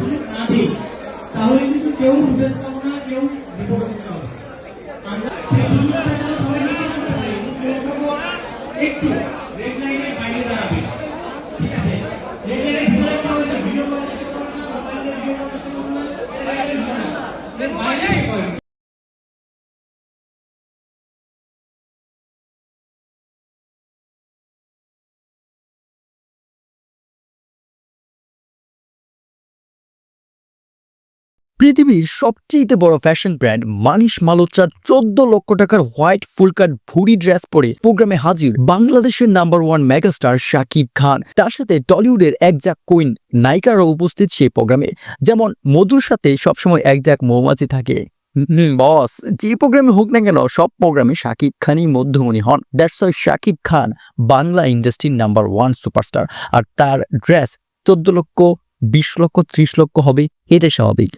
সুযোগ না দিই তাহলে কিন্তু কেউ প্রবেশ পাবো না, কেউ বিপরীত হবে আমরা একটু রেড লাইনের বাইরে দাঁড়াবে। ঠিক আছে? রেড পৃথিবীর সবচেয়ে বড় ফ্যাশন ব্র্যান্ড মানিশ মালোচার চোদ্দ লক্ষ টাকার হোয়াইট ফুল কাট ভুড়ি ড্রেস পরে প্রোগ্রামে হাজির বাংলাদেশের number one megastar Shakib Khan. তার সাথে টলিউডের একজাক কুইন নায়িকারও উপস্থিত সেই প্রোগ্রামে। যেমন মধুর সাথে সবসময় একজাক মৌমাছি থাকে। বস যে প্রোগ্রামে হোক না কেন সব প্রোগ্রামে শাকিব খানই মধ্যমণি হন। দ্যাটস ওয়াই শাকিব খান বাংলা ইন্ডাস্ট্রির নাম্বার ওয়ান সুপারস্টার আর তার ড্রেস চোদ্দ লক্ষ বিশ লক্ষ ত্রিশ লক্ষ হবে এটাই স্বাভাবিক।